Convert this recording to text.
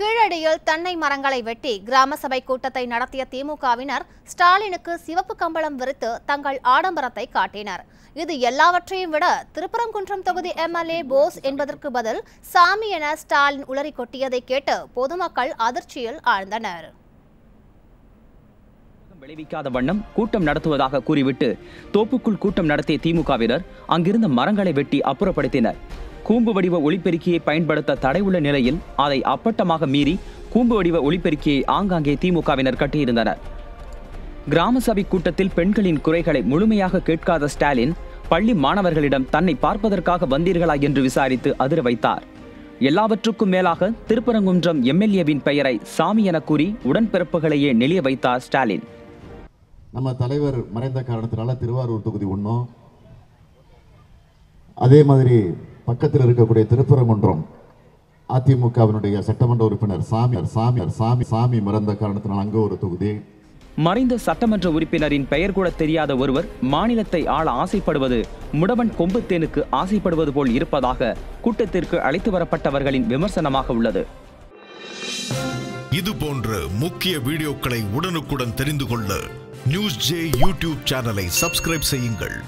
கீழடியில் தென்னை மரங்களை வெட்டி கிராம சபை கூட்டத்தை நடத்திய திமுகவினர் ஸ்டாலினுக்கு சிவப்பு கம்பளம் விரித்து தங்கள் ஆடம்பரத்தை காட்டினர். இது எல்லாவற்றையும் விட திருப்பரங்குன்றம் தொகுதி எம்எல்ஏ போஸ் என்பதற்கு பதில் சாமி என ஸ்டாலின் உளறி கொட்டியதை கேட்டு பொதுமக்கள் அதிர்ச்சியில் ஆழ்ந்தனர். விளைவிக்காத வண்ணம் கூட்டம் நடத்துவதாக கூறிவிட்டு தோப்புக்குள் கூட்டம் நடத்திய திமுகவினர் அங்கிருந்த மரங்களை வெட்டி அப்புறப்படுத்தினர். கூம்பு வடிவ ஒளிப்பெருக்கியை பயன்படுத்த தடை உள்ள நிலையில் அதை அப்பட்டமாக மீறி கூம்பு வடிவ ஒளிப்பெருக்கியை ஆங்காங்கே திமுகவினர் கட்டியிருந்தனர். கிராம சபை கூட்டத்தில் பெண்களின் குறைகளை முழுமையாக கேட்காத ஸ்டாலின் பள்ளி மாணவர்களிடம் தன்னை பார்ப்பதற்காக வந்தீர்களா என்று விசாரித்து அதிர வைத்தார். எல்லாவற்றுக்கும் மேலாக திருப்பரங்குன்றம் எம்எல்ஏவின் பெயரை சாமி என கூறி உடன்பிறப்புகளையே நெளிய வைத்தார் ஸ்டாலின். நம்ம தலைவர் மறைந்த காரணத்தினால திருவாரூர் தொகுதி ஒன்றும் அதே மாதிரி பக்கத்தில் இருக்கக்கூடிய திருப்பரங்குன்றம் அதிமுகவினுடைய சட்டமன்ற உறுப்பினர் சாமி சாமி சாமி சாமி மறந்த காரணத்தினால் அங்கே ஒரு தொகுதி. மறைந்த சட்டமன்ற உறுப்பினரின் பெயர் கூட தெரியாத ஒருவர் மாநிலத்தை ஆள ஆசைப்படுவது முடவன் கொம்புத்தேனுக்கு ஆசைப்படுவது போல் இருப்பதாக கூட்டத்திற்கு அழைத்து வரப்பட்டவர்களின் விமர்சனமாக உள்ளது. இது போன்ற முக்கிய வீடியோக்களை உடனுக்குடன் தெரிந்து கொள்ள நியூஸ் ஜே யூடியூப் சேனலை சப்ஸ்கிரைப் செய்யுங்கள்.